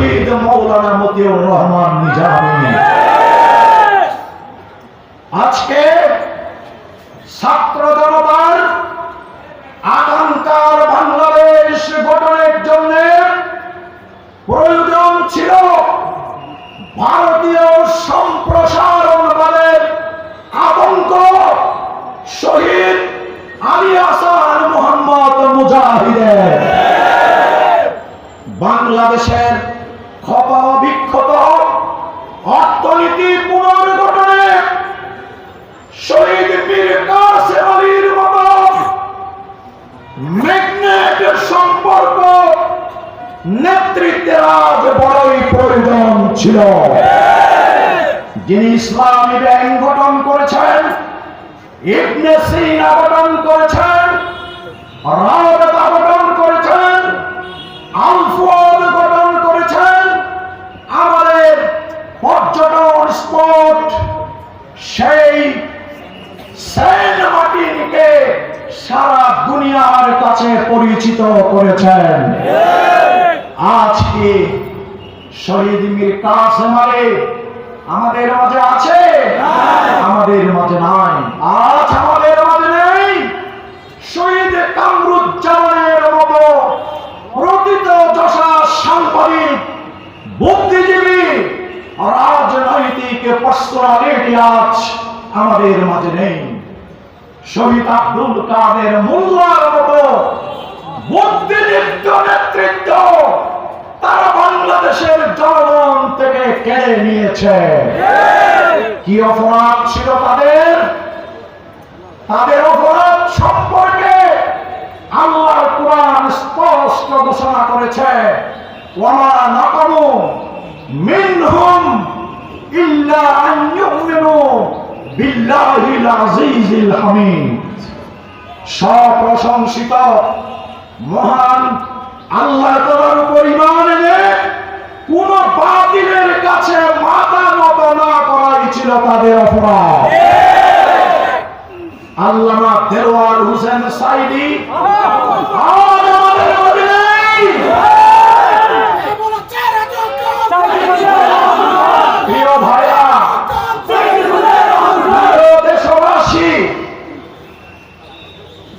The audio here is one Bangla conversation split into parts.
শহীদ মৌলানা মতিউর রহমান নিজামী আজকে ছাত্র জনতার আকাঙ্ক্ষার বাংলাদেশ গঠনের জন্য প্রয়োজন ছিল ভারতীয় সম্প্রসারণবাদের আতঙ্ক শহীদ আলী আসান মোহাম্মদ মুজাহিদের। বাংলাদেশের নেতৃত্বের আজ বড়ই প্রয়োজন ছিল। যিনি ইসলামী ব্যাংক গঠন করেছেন, ইবনে করেছেন করেছেন গঠন করেছেন, আমাদের পর্যটন স্পট সেই সেন্ট মার্টিনকে সারা দুনিয়ার কাছে পরিচিত করেছেন। আজকে শহীদ মীর কাসেম আলী আমাদের মাঝে আছে? আমাদের মাঝে নাই। আজ আমাদের মাঝে নেই শহীদ কামরুজ্জামানের মতো প্রকৃত যশা সাংবাদিক, বুদ্ধিজীবী, রাজনৈতিক পার্সোনালিটি আজ আমাদের মাঝে নেই। শহীদ আব্দুল কাদের মোল্লার মতো বুদ্ধিদীপ্ত নেতৃত্ব তারা বাংলাদেশের জনগণ থেকে কেড়ে নিয়েছে। কি অপরাধ ছিল তাদের? তাদের অপরাধ সম্পর্কে আল্লাহর কোরআন স্পষ্ট ঘোষণা করেছে। নাকামু মিনহুম ইল্লা আন ইউমিনু বিল্লাহিল আজিজিল হামিদ। মহান আল্লাহ তাদের অপরাধ। আল্লামা দেওয়ার হোসেন সাইদি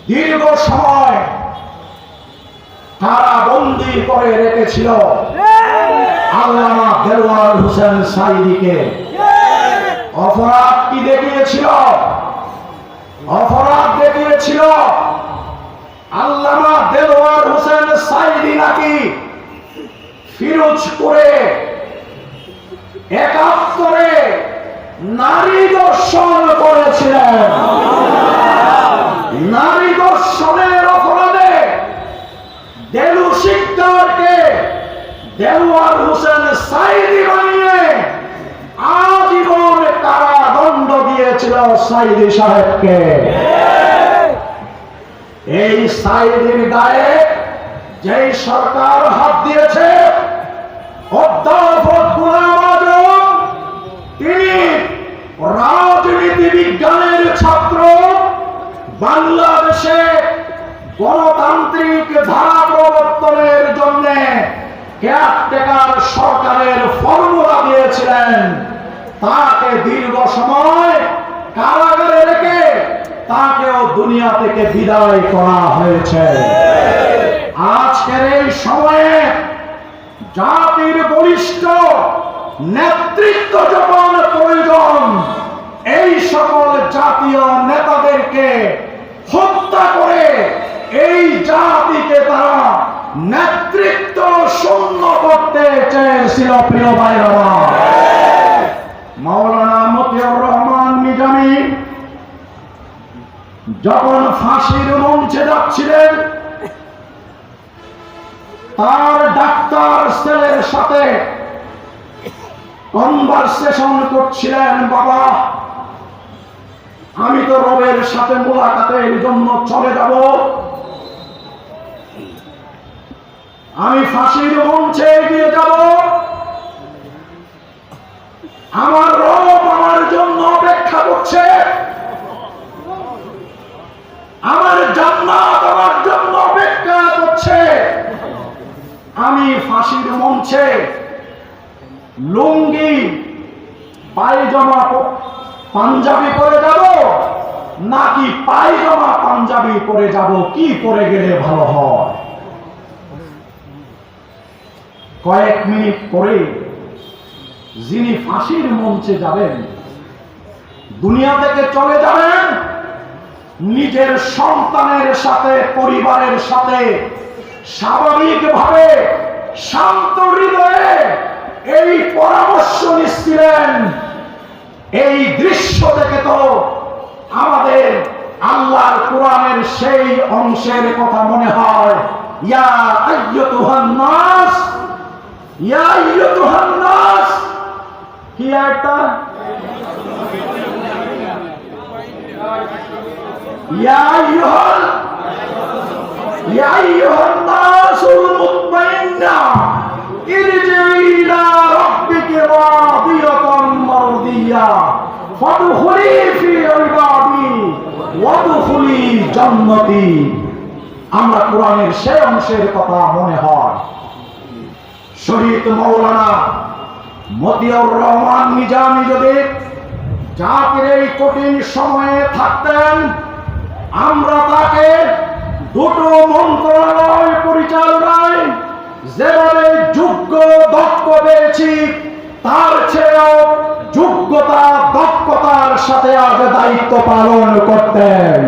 দীর্ঘ সময় তারা বন্দি করে রেখেছিল আল্লামা দেওয়ার হোসেন সাইদিকে। অপরাধ কি দেখিয়েছিল? অপরাধ দেখিয়েছিল আল্লামা দেলোয়ার হোসেন সাইদি নাকি ফিরোজপুরে একাত্তরে নারী দর্শন করেছিলেন নারী দর্শনের অপরাধে দেলু শিকদারকে দেওয়ার হোসেন সাইদি বানিয়ে আজীবন কারাদণ্ড দিয়েছিল সাহেবকে। এই গায়ে সরকার হাত দিয়েছে তিনি রাজনীতি বিজ্ঞানের ছাত্র, বাংলাদেশে গণতান্ত্রিক ধারা প্রবর্তনের জন্য সরকারের ফর্মুলা দিয়েছিলেন। তাকে দীর্ঘ সময় দুনিয়া থেকে বিদায় করা হয়েছে। আজকের এই সময়ে জাতির বলিষ্ঠ নেতৃত্ব যখন প্রয়োজন, এই সকল জাতীয় নেতাদেরকে হত্যা করে এই জাতিকে তারা নেতৃত্ব শূন্য করতে চেয়েছিল, প্রিয় ভাইরা মাওলানা মতিউর রহমান নিজামী যখন ফাঁসির মঞ্চে যাচ্ছিলেন, তার ডাক্তার ছেলের সাথে কনভারসেশন করছিলেন, বাবা, আমি তো রবের সাথে মোলাকাতের জন্য চলে যাব। আমি ফাঁসির মঞ্চে এগিয়ে যাব। আমার রব আমার জন্য অপেক্ষা করছে আমার জান্নাত আমার মঞ্চে লুঙ্গি, পায়জামা পাঞ্জাবি পরে যাব, নাকি পায়জামা, পাঞ্জাবি পরে যাব? কি পরে গেলে ভালো হয়? কয়েক মিনিট পরে যিনি ফাঁসির মঞ্চে যাবেন, দুনিয়া থেকে চলে যাবেন, নিজের সন্তানের সাথে, পরিবারের সাথে, স্বাভাবিকভাবে শান্ত হৃদয়ে এই পরামর্শ নিচ্ছিলেন। এই দৃশ্য দেখে তো আমাদের আল্লাহর কোরআনের সেই অংশের কথা মনে হয়। ইয়া জান্নাতি। আমরা কোরআনের সেই অংশের কথা মনে হয়। শহীদ মৌলানা মতিউর রহমান নিজামী যদি জাতির এই কঠিন সময়ে থাকতেন, আমরা তাকে দুটো মন্ত্রণালয় পরিচালনায় যেভাবে যোগ্য দক্ষ পেয়েছি, তার চেয়েও যোগ্যতা, দক্ষতার সাথে আজ দায়িত্ব পালন করতেন।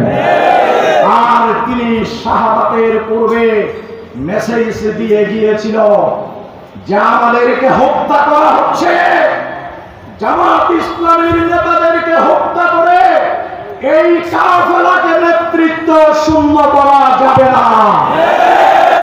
আর তিনি শাহাদাতের পূর্বে মেসেজ দিয়ে গিয়েছিল, যে আমাদেরকে হত্যা করা হচ্ছে, জামাত ইসলামের নেতাদেরকে হত্যা করে, এই কাফেলাকে নেতৃত্ব শূন্য করা যাবে না।